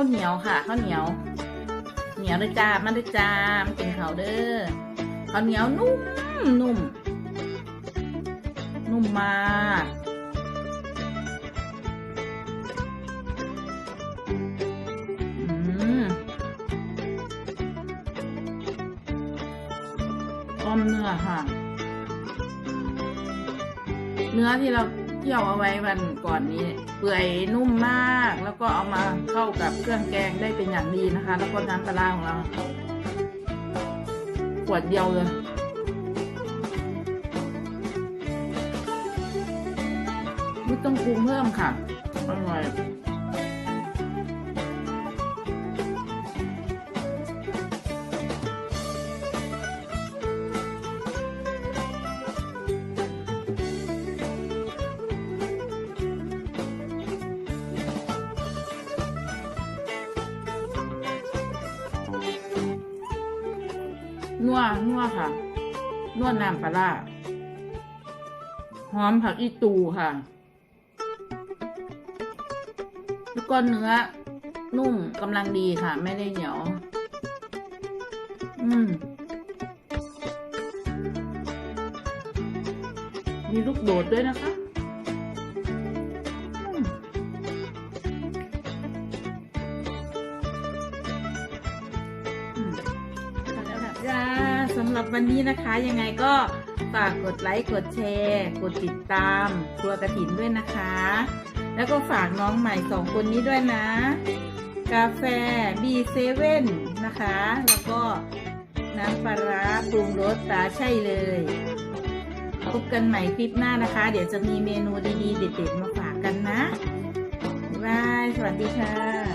ข้าวเหนียวค่ะข้าวเหนียว เหนียวเลยจ้ามาเลยจ้ามากินข้าวเด้อข้าวเหนียวนุ่มนุ่มนุ่มมากอืมต้มเนื้อค่ะ เนื้อที่เรา เคี่ยวเอาไว้วันก่อนนี้ เปื่อยนุ่มมาก แล้วก็เอามาเข้ากับเครื่องแกงได้เป็นอย่างดีนะคะ แล้วก็น้ำปลาร้าของเราขวดเดียวเลยไม่ต้องปรุงเพิ่มค่ะอร่อย นัวนัวค่ะนัวน้ำปลาร้าหอมผักอีตูค่ะ แล้วก็เนื้อ นุ่มกำลังดีค่ะ ไม่ได้เหนียว อืม มีลูกโดดด้วยนะคะ สำหรับวันนี้นะคะ ยังไงก็ฝากกดไลค์ กดแชร์ กดติดตามครัวกระถินด้วยนะคะ แล้วก็ฝากน้องใหม่สองคนนี้ด้วยนะ กาแฟ B7 นะคะ แล้วก็น้ำปลาร้าปรุงรสตาใช่เลย พบกันใหม่คลิปหน้านะคะ เดี๋ยวจะมีเมนูดีๆ เด็ดๆ มาฝากกันนะ บ๊ายบาย สวัสดีค่ะ